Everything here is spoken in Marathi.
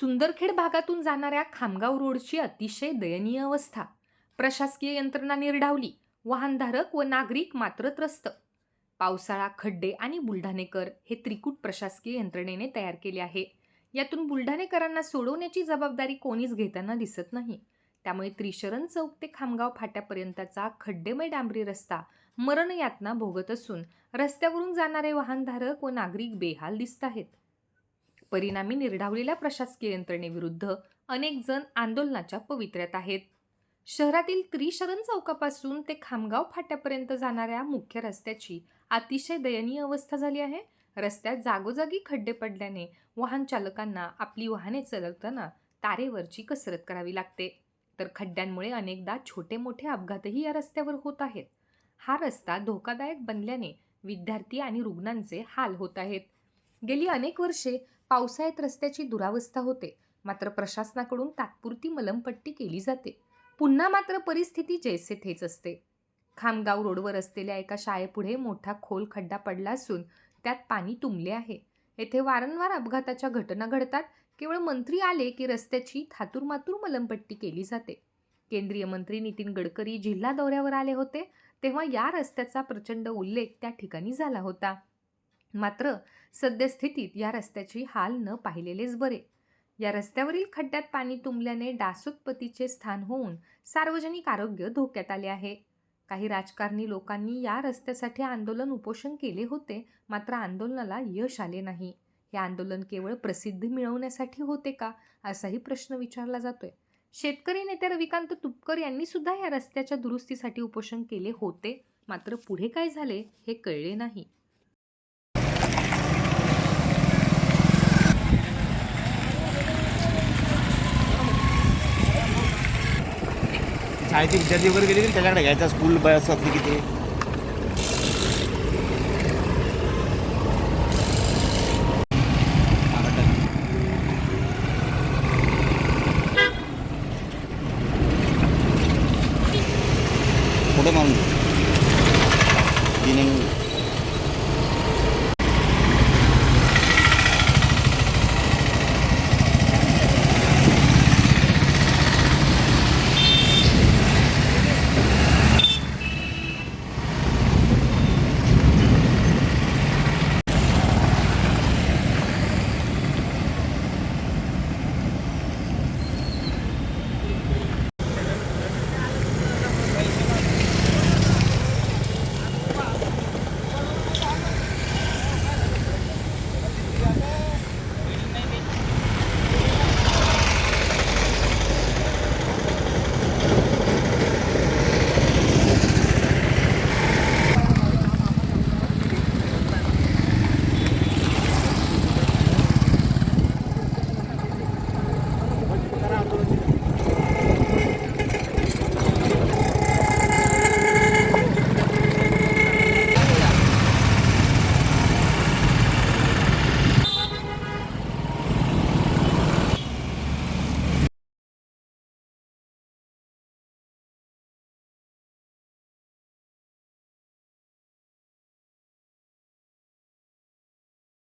Sundarkhed भागातून जाणाऱ्या खामगाव रोडची अतिशय दयनीय अवस्था. प्रशासकीय यंत्रणा निर्ढावली वाहनधारक व नागरिक मात्र त्रस्त. पावसाळा खड्डे आणि बुलढाणेकर हे त्रिकूट प्रशासकीय यंत्रणेने तयार केले आहे. यातून बुलढाणेकरांना सोडवण्याची जबाबदारी कोणीच घेताना दिसत नाही. त्यामुळे त्रिशरण चौक ते खामगाव फाट्यापर्यंतचा खड्डेमय डांबरी रस्ता मरणयातना भोगत असून रस्त्यावरून जाणारे वाहनधारक व नागरिक बेहाल दिसत आहेत. परिणामी निर्ढावलेल्या प्रशासकीय यंत्रणेविरुद्ध अनेक जण आंदोलनाच्या पवित्र्यात आहेत. शहरातील त्रिशरण चौकापासून ते खामगाव फाट्यापर्यंत जाणाऱ्या मुख्य रस्त्याची अतिशय दयनीय अवस्था झाली आहे. रस्त्यात जागोजागी खड्डे पडल्याने वाहन चालकांना आपली वाहने चालवताना तारेवरची कसरत करावी लागते. तर खड्ड्यांमुळे अनेकदा छोटे मोठे अपघातही या रस्त्यावर होत आहेत. हा रस्ता धोकादायक बनल्याने विद्यार्थी आणि रुग्णांचे हाल होत आहेत. गेली अनेक वर्षे पावसाळ्यात रस्त्याची दुरावस्था होते. मात्र प्रशासनाकडून तात्पुरती मलमपट्टी केली जाते. पुन्हा मात्र परिस्थिती जैसे थेच असते. खामगाव रोडवर असलेल्या एका शाळेपुढे मोठा खोल खड्डा पडला असून त्यात पाणी तुंबले आहे. येथे वारंवार अपघाताच्या घटना घडतात. केवळ मंत्री आले की रस्त्याची थातूरमातूर मलमपट्टी केली जाते. केंद्रीय मंत्री नितीन गडकरी जिल्हा दौऱ्यावर आले होते. तेव्हा या रस्त्याचा प्रचंड उल्लेख त्या ठिकाणी झाला होता. मात्र सद्यस्थितीत या रस्त्याची हाल न पाहिलेलेच बरे. या रस्त्यावरील खड्ड्यात पाणी तुंबल्याने डासोत्पत्तीचे स्थान होऊन सार्वजनिक आरोग्य धोक्यात आले आहे. काही राजकारणी लोकांनी या रस्त्यासाठी आंदोलन उपोषण केले होते मात्र आंदोलनाला यश आले नाही. हे आंदोलन केवळ प्रसिद्धी मिळवण्यासाठी होते का असाही प्रश्न विचारला जातोय. शेतकरी नेते रविकांत तुपकर यांनी सुद्धा या रस्त्याच्या दुरुस्तीसाठी उपोषण केले होते मात्र पुढे काय झाले हे कळले नाही. शाळेचे विद्यार्थी वगैरे गेले की त्याच्याकडे घ्यायचा स्कूल बस असली की ते. फोटो मारून